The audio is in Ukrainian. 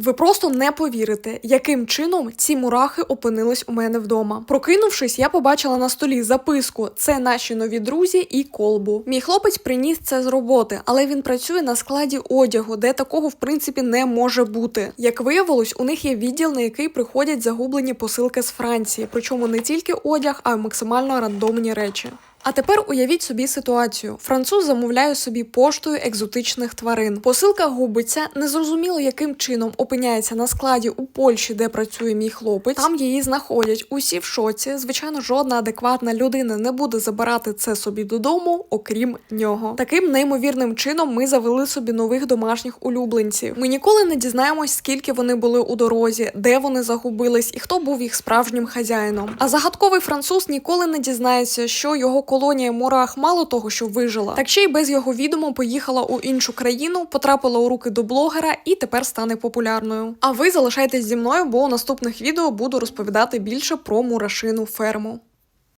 Ви просто не повірите, яким чином ці мурахи опинились у мене вдома. Прокинувшись, я побачила на столі записку: це наші нові друзі і колбу. Мій хлопець приніс це з роботи, але він працює на складі одягу, де такого в принципі не може бути. Як виявилось, у них є відділ, на який приходять загублені посилки з Франції, причому не тільки одяг, а й максимально рандомні речі. А тепер уявіть собі ситуацію: француз замовляє собі поштою екзотичних тварин. Посилка губиться, незрозуміло яким чином опиняється на складі у Польщі, де працює мій хлопець. Там її знаходять. Усі в шоці. Звичайно, жодна адекватна людина не буде забирати це собі додому, окрім нього. Таким неймовірним чином ми завели собі нових домашніх улюбленців. Ми ніколи не дізнаємось, скільки вони були у дорозі, де вони загубились і хто був їх справжнім хазяїном. А загадковий француз ніколи не дізнається, що його колонія мурах мало того, що вижила, так ще й без його відомо поїхала у іншу країну, потрапила у руки до блогера і тепер стане популярною. А ви залишайтесь зі мною, бо у наступних відео буду розповідати більше про мурашину ферму.